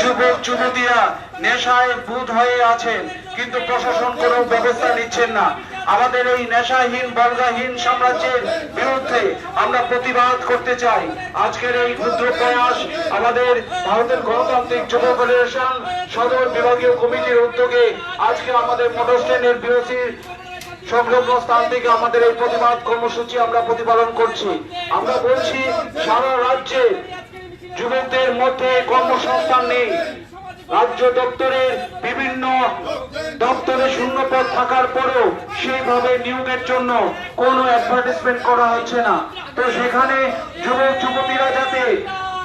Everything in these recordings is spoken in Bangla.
যুবক যুবতীরা নেশায় বুধ হয়ে আছেন, কিন্তু প্রশাসন কোনো ব্যবস্থা নিচ্ছেন না। আমাদের এই নেশাহীন, বর্গাহীন সাম্রাজ্যের বিরুদ্ধে আমরা প্রতিবাদ করতে চাই। আজকের এই ক্ষুদ্র প্রয়াস আমাদের ভারতের গণতান্ত্রিক যুব ফেডারেশন সদর বিভাগীয় কমিটির উদ্যোগে আজকে আমাদের মোটর স্ট্যান্ডের বিরোধী সংলগ্ন স্থান থেকে আমাদের এই প্রতিবাদ কর্মসূচি আমরা প্রতিপালন করছি। আমরা বলছি, সারা রাজ্যে যুবকদের মধ্যে কর্মসংস্থান নেই। রাজ্য দপ্তরের বিভিন্ন দপ্তরে শূন্য পদ থাকার পরেও সেইভাবে নিয়োগের জন্য কোনো অ্যাডভার্টাইজমেন্ট করা হচ্ছে না। তো সেখানে যুবক, যুবতীরা যাতে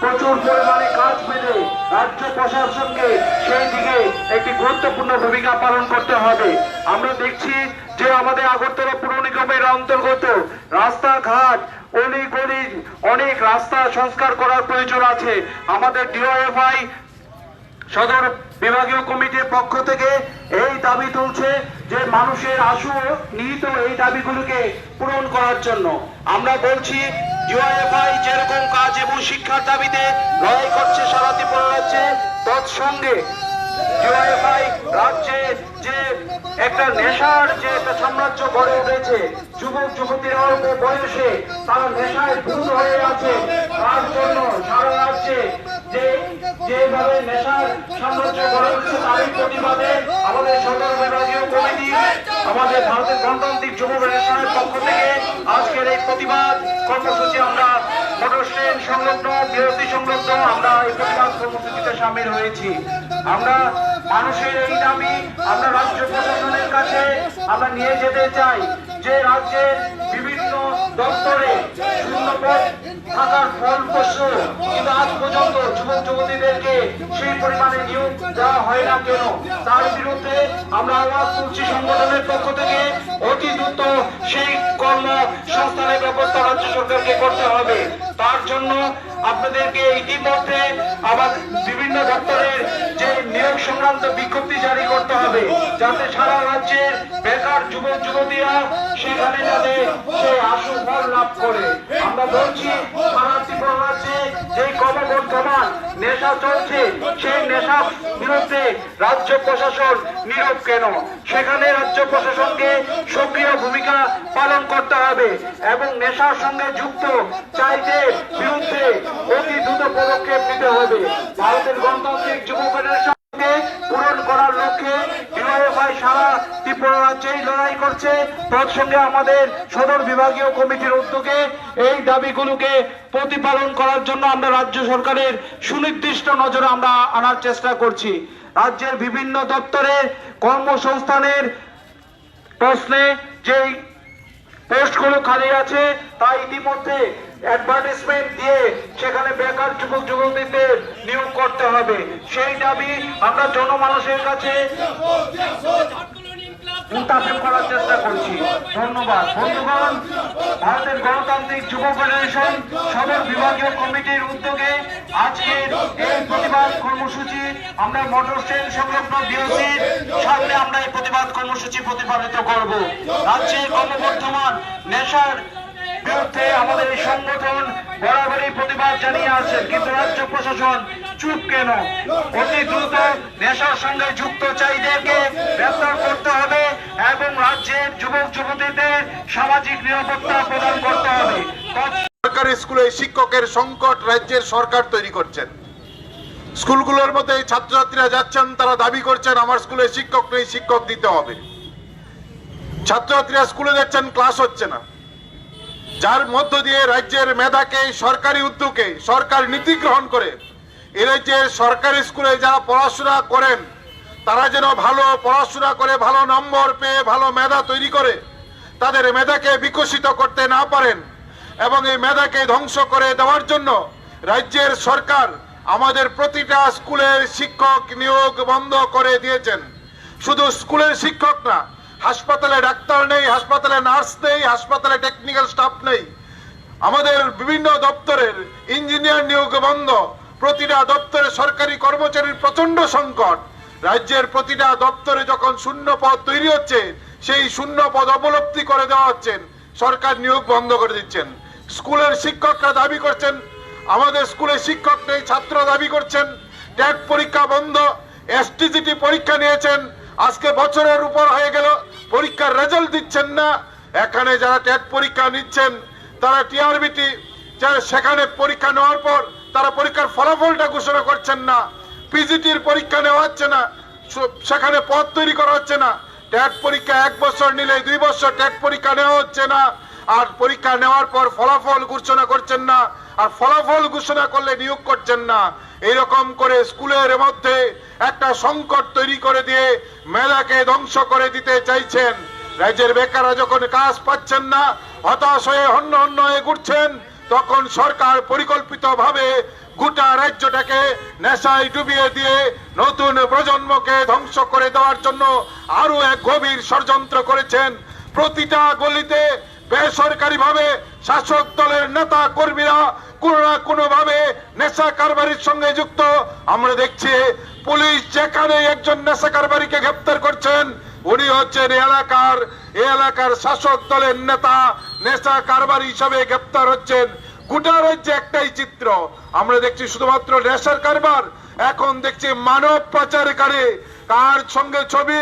প্রচুর পরিমাণে কাজ পেলে রাজ্য প্রশাসনকে সেই দিকে একটি গুরুত্বপূর্ণ ভূমিকা পালন করতে হবে। আমরা দেখছি যে আমাদের আগরতলা পুর নিগমের অন্তর্গত রাস্তাঘাট অলি গলি অনেক রাস্তা সংস্কার করার প্রয়োজন আছে। আমাদের ডিওএফআই সদর বিভাগীয় কমিটির পক্ষ থেকে এই দাবি তুলছে যে মানুষের আশু নিহিত এই দাবিগুলোকে পূরণ করার জন্য। আমরা বলছি জিওএফআই যেরকম কাজ এবং শিক্ষার দাবিতে লড়াই করছে সারা ত্রিপুরা রাজ্যে তৎসঙ্গে যে একটা নেশার যে একটা সাম্রাজ্য গড়ে উঠেছে, যুবক, যুবতীরা অল্প বয়সে তারা নেশায় ভূত হয়ে আছে, তার জন্য সারা রাজ্যে যে যেভাবে নেশার সাম্রাজ্য গড়ে উঠছে, তারই প্রতিবাদে আমাদের সদর বিভাগীয় কমিটি, আমাদের ভারতের গণতান্ত্রিক যুব ফেডারেশনের পক্ষ থেকে আজকের এই প্রতিবাদ কর্মসূচি আমরা মোটর সংলগ্ন, বিরতি সংলগ্ন আমরা এই প্রতিবাদ কর্মসূচিতে সামিল হয়েছি। আমরা মানুষের এই দাবি আমরা রাজ্য প্রশাসনের কাছে আমরা নিয়ে যেতে চাই যে রাজ্যের বিভিন্ন দপ্তরে শূন্য পদ থাকার ফল প্রশ্ন, কিন্তু আজ পর্যন্ত যুবক যুবতীদেরকে সেই পরিমাণে নিয়োগ দেওয়া হয় না কেন? তার বিরুদ্ধে আমরা আওয়াজ তুলছি সংগঠনের পক্ষ থেকে, অতি দ্রুত সেই কর্ম সংস্থানের ব্যবস্থা রাজ্য সরকারকে করতে হবে। তার জন্য আপনাদেরকে ইতিমধ্যে আবার বিভিন্ন দপ্তরের নিয়োগ সংক্রান্ত বিজ্ঞপ্তি জারি করতে হবে, যাতে সারা রাজ্যের বেকার যুবক, যুবতীরা সেখানে যাতে সে আশু ফল লাভ করে। আমরা বলছি কেন? সেখানে রাজ্য প্রশাসনকে সক্রিয় ভূমিকা পালন করতে হবে এবং নেশার সঙ্গে যুক্ত বিরুদ্ধে পদক্ষেপ নিতে হবে। ভারতের গণতান্ত্রিক যুব ফেডারেশনকে পূরণ করার লক্ষ্যে সারা ত্রিপুরা লড়াই করছে। আমাদের সদর বিভাগীয় কমিটির উদ্যোগে এই দাবিগুলোকে প্রতিপালন করার জন্য আমরা রাজ্য সরকারের সুনির্দিষ্ট নজরে আমরা আনার চেষ্টা করছি। রাজ্যের বিভিন্ন দপ্তরে কর্মসংস্থানের প্রশ্নে যেই পোস্টগুলো খালি আছে, তা ইতিমধ্যে অ্যাডভার্টাইজমেন্ট দিয়ে সেখানে বেকার যুবক যুবতীদের নিয়োগ করতে হবে। সেই দাবি আমরা জনমানুষের কাছে কমিটির উদ্যোগে আজকের প্রতিবাদ কর্মসূচি আমরা মোটর স্ট্যান্ড সংলগ্ন সামনে আমরা প্রতিবাদ কর্মসূচি প্রতিপালিত করব। রাজ্যে ক্রমবর্ধমান নেশার বিরুদ্ধে আমাদের এই সংগঠন বরাবরই প্রতিবাদ জানিয়ে আসছেন। কিন্তু রাজ্য প্রশাসন চুপ কেন? অতি দ্রুত নেশার সঙ্গে যুক্ত চাইদেরকে গ্রেফতার করতে হবে এবং রাজ্যের যুবক, যুবতীদের সামাজিক নিরাপত্তা প্রদান করতে হবে। সরকারি স্কুলে শিক্ষকের সংকট রাজ্যের সরকার তৈরি করছেন। স্কুলগুলোর মধ্যে ছাত্রছাত্রীরা যাচ্ছেন, তারা দাবি করছেন, আমার স্কুলে শিক্ষক নেই, শিক্ষক দিতে হবে। ছাত্রছাত্রীরা স্কুলে যাচ্ছেন, ক্লাস হচ্ছে না। যার মধ্য দিয়ে রাজ্যের মেধাকে, সরকারি উদ্যোগে সরকার নীতি গ্রহণ করে, এ রাজ্যের সরকারি স্কুলে যারা পড়াশোনা করেন, তারা যেন ভালো পড়াশোনা করে, ভালো নম্বর পেয়ে, ভালো মেধা তৈরি করে, তাদের মেধাকে বিকশিত করতে না পারেন এবং এই মেধাকে ধ্বংস করে দেওয়ার জন্য রাজ্যের সরকার আমাদের প্রতিটা স্কুলের শিক্ষক নিয়োগ বন্ধ করে দিয়েছেন। শুধু স্কুলের শিক্ষক না হাসপাতালে ডাক্তার নেই, হাসপাতালে নার্স নেই, হাসপাতালে টেকনিক্যাল স্টাফ নেই। আমাদের বিভিন্ন দপ্তরের ইঞ্জিনিয়ার নিয়োগ বন্ধ। প্রতিটা দপ্তরে সরকারি কর্মচারীর প্রচণ্ড সংকট। রাজ্যের প্রতিটা দপ্তরে যখন শূন্য পদ তৈরি হচ্ছে, সেই শূন্য পদ অবলব্ধি করে দেওয়া হচ্ছে। সরকার নিয়োগ বন্ধ করে দিচ্ছেন। স্কুলের শিক্ষকরা দাবি করছেন, আমাদের স্কুলে শিক্ষক নেই, ছাত্র দাবি করছেন। টেট পরীক্ষা বন্ধ এসটিজিটি পরীক্ষা নিয়েছেন। আজকে বছরের উপর হয়ে গেল, পরীক্ষার রেজাল্ট দিচ্ছেন না। এখানে যারা টেট পরীক্ষা নিচ্ছেন, তারা টিআরবিটি যারা সেখানে পরীক্ষা নেওয়ার পর তারা পরীক্ষার ফলাফলটা ঘোষণা করছেন না পিজিটির পরীক্ষা নেওয়া হচ্ছে না সেখানে পদ তৈরি করা হচ্ছে না। টেট পরীক্ষা এক বছর নিলে দুই বছর টেট পরীক্ষা নেওয়া হচ্ছে না, আর পরীক্ষা নেওয়ার পর ফলাফল ঘোষণা করছেন না। আর ফলাফল ঘোষণা করলে নিয়োগ করছেন না। এইরকম করে স্কুলের মধ্যে একটা সংকট তৈরি করে দিয়ে মেলাকে ধ্বংস করে দিতে চাইছেন। রাজ্যের বেকাররা যখন কাজ পাচ্ছেন না, হতাশ হয়ে হন্য হন্য হয়ে ঘুরছেন তখন সরকার পরিকল্পিত ভাবে গোটা রাজ্যটাকে নেশায় ডুবিয়ে দিয়ে নতুন প্রজন্মকে ধ্বংস করে দেওয়ার জন্য আরও এক গভীর ষড়যন্ত্র করেছেন। প্রতিটা গলিতে বেসরকারি ভাবে শাসক দলের নেতা কর্মীরা কোনো না কোনো ভাবে নেশা কারবারির সঙ্গে যুক্ত। আমরা দেখছি পুলিশ যেখানে একজন নেশা কারবারিকে গ্রেপ্তার করছেন, উনি হচ্ছেন এলাকার এলাকার শাসক দলের নেতা, নেশা কারবারি হিসাবে গ্রেপ্তার হচ্ছেন। গোটা একটাই চিত্র, আমরা দেখছি শুধুমাত্র নেশার কারবার, এখন দেখছি মানব পাচারকারী কার সঙ্গে ছবি,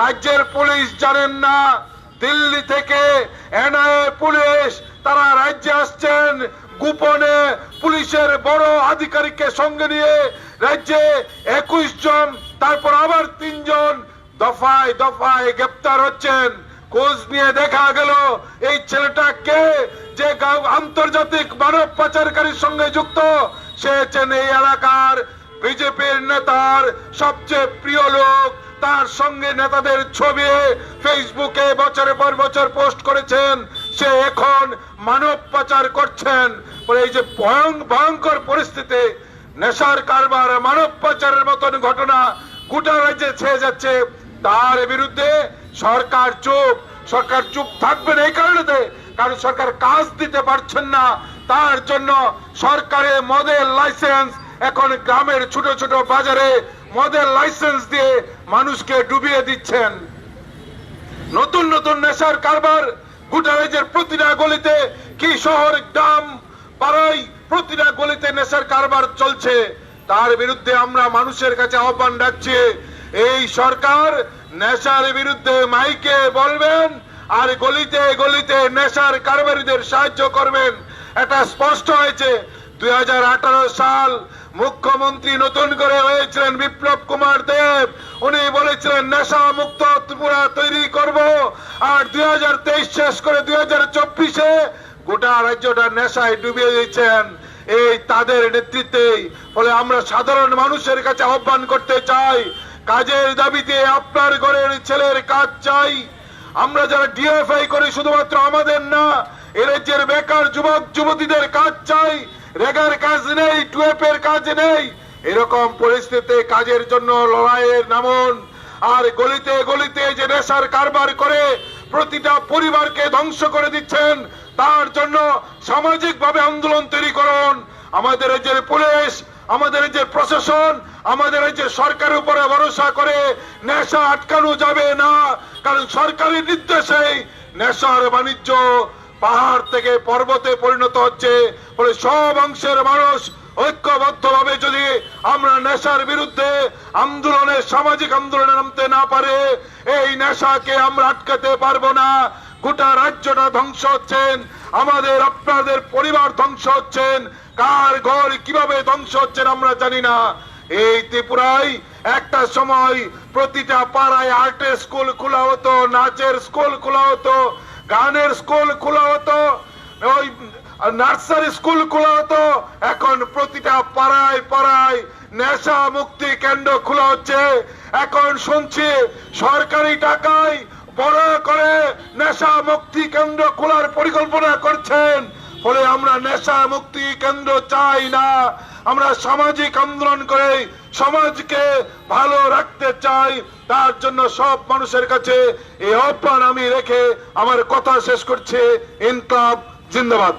রাজ্যের পুলিশ জানেন না, দিল্লি থেকে এনআইএ পুলিশ, তারা রাজ্যে আসছেন। গোপনে পুলিশের বড় আধিকারিককে সঙ্গে নিয়ে রাজ্যে একুশ জন, তারপর আবার তিনজন দফায় দফায় গ্রেপ্তার হচ্ছেন। খোঁজ নিয়ে দেখা গেল, এই ছেলেটা কে? যে আন্তর্জাতিক মানব পাচারকারীর সঙ্গে যুক্ত, সে হচ্ছেন এই এলাকার বিজেপির নেতার সবচেয়ে প্রিয় লোক। তার সঙ্গে নেতাদের ছবি ফেসবুকে বছরের পর বছর পোস্ট করেছেন। সে এখন মানব পাচার করছেন এই যে ভয়ং- ভয়ঙ্কর পরিস্থিতি, নেশার কারবার, মানব পাচারের মতন ঘটনা গোটা রাজ্যে ছেয়ে যাচ্ছে। তার বিরুদ্ধে সরকার চুপ সরকার চুপ থাকবে না এই কারণে কারণ সরকার কাজ দিতে পারছেন না। তার জন্য সরকারের মদের লাইসেন্স এখন গ্রামের ছোট ছোট বাজারে মদের লাইসেন্স দিয়ে মানুষকে ডুবিয়ে দিচ্ছেন। নতুন নতুন নেশার কারবার গোটা প্রতিটা গলিতে কি শহর গ্রাম পাড়ায় প্রতিটা গলিতে নেশার কারবার চলছে। তার বিরুদ্ধে আমরা মানুষের কাছে আহ্বান রাখছি, এই সরকার নেশার বিরুদ্ধে মাইকে বলবেন আর গলিতে গলিতে নেশার কারবারিদের সাহায্য করবেন। এটা স্পষ্ট হয়েছে। দুই হাজার আঠারো সাল মুখ্যমন্ত্রী নতুন করে হয়েছিলেন বিপ্লব কুমার দেব। উনি বলেছিলেন, নেশা মুক্ত ত্রিপুরা তৈরি করব। আর দুই হাজার তেইশ শেষ করে দুই গোটা রাজ্যটা নেশায় ডুবিয়ে দিয়েছেন। এই তাদের নেতৃত্বেই ফলে আমরা সাধারণ মানুষের কাছে আহ্বান করতে চাই, কাজের দাবিতে আপনার ঘরের ছেলের কাজ চাই। আমরা যারা ডিএফআই করি, শুধুমাত্র আমাদের না, এ রাজ্যের বেকার যুবক, যুবতীদের কাজ চাই। রেগার কাজ নেই, টুয়েপের কাজ নেই। এরকম পরিস্থিতিতে কাজের জন্য লড়াইয়ের নামুন। আর গলিতে গলিতে যে নেশার কারবার করে প্রতিটা পরিবারকে ধ্বংস করে দিচ্ছেন, তার জন্য সামাজিক ভাবে আন্দোলন তৈরি করুন। আমাদের যে পুলিশ, আমাদের যে প্রশাসন, আমাদের যে সরকারের উপরে ভরসা করে নেশা আটকানো যাবে না। কারণ সরকারের নির্দেশেই নেশার বাণিজ্য পাহাড় থেকে পর্বতে পরিণত হচ্ছে, ফলে সব অংশের মানুষ ঐক্যবদ্ধ ভাবে যদি আমরা নেশার বিরুদ্ধে আন্দোলনে, সামাজিক আন্দোলনে নামতে না পারে, এই নেশাকে আমরা আটকাতে পারব না। গোটা রাজ্যটা ধ্বংস হচ্ছেন, আমাদের, আপনাদের পরিবার ধ্বংস হচ্ছেন, কার ঘর কীভাবে ধ্বংস হচ্ছেন আমরা জানি না। এই ত্রিপুরায় একটা সময় প্রতিটা পাড়ায় আর্টের স্কুল খোলা হতো, নাচের স্কুল খোলা হতো গানের স্কুল খোলা হতো, ওই নার্সারি স্কুল খোলা হতো, এখন প্রতিটা পাড়ায় পাড়ায় নেশা মুক্তি কেন্দ্র খোলা হচ্ছে। এখন শুনছি সরকারি টাকায় বড় করে নেশা মুক্তি কেন্দ্র খোলার পরিকল্পনা করছেন, ফলে আমরা নেশা মুক্তি কেন্দ্র চাই না। আমরা সামাজিক আন্দোলন করে সমাজকে ভালো রাখতে চাই, তার জন্য সব মানুষের কাছে এই আহ্বান আমি রেখে আমার কথা শেষ করছে। ইনকাব জিন্দাবাদ।